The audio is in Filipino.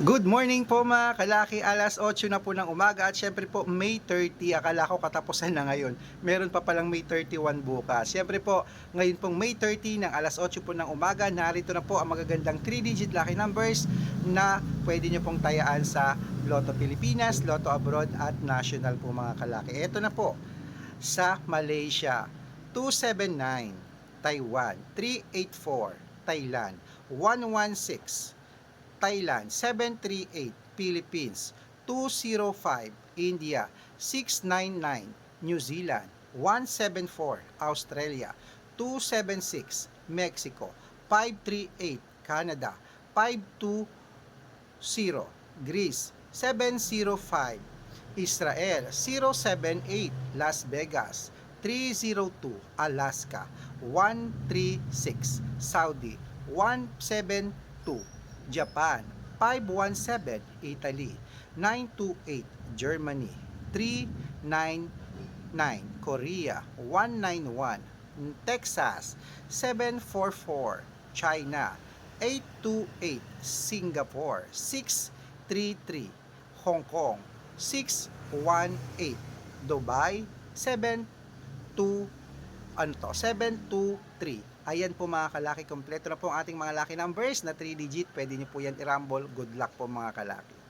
Good morning po mga kalaki, alas 8 na po ng umaga at syempre po May 30, akala ko katapusan na ngayon. Meron pa palang May 31 bukas. Syempre po, ngayon pong May 30 ng alas 8 po ng umaga, narito na po ang magagandang 3-digit lucky numbers na pwede nyo pong tayaan sa Lotto Pilipinas, Lotto Abroad at National po mga kalaki. Ito na po, sa Malaysia, 279, Taiwan, 384, Thailand, 116, Thailand 738, Philippines 205, India 699, New Zealand 174, Australia 276, Mexico 538, Canada 520, Greece 705, Israel 078, Las Vegas 302, Alaska 136, Saudi 172, Japan 517 Italy 928 Germany 399 Korea 191 Texas 744 China 828 Singapore 633 Hong Kong 618 Dubai 72 ano to 723 Ayan po mga kalaki, kompleto na po ang ating mga lucky numbers na 3 digit. Pwede niyo po yan i-rumble. Good luck po mga kalaki.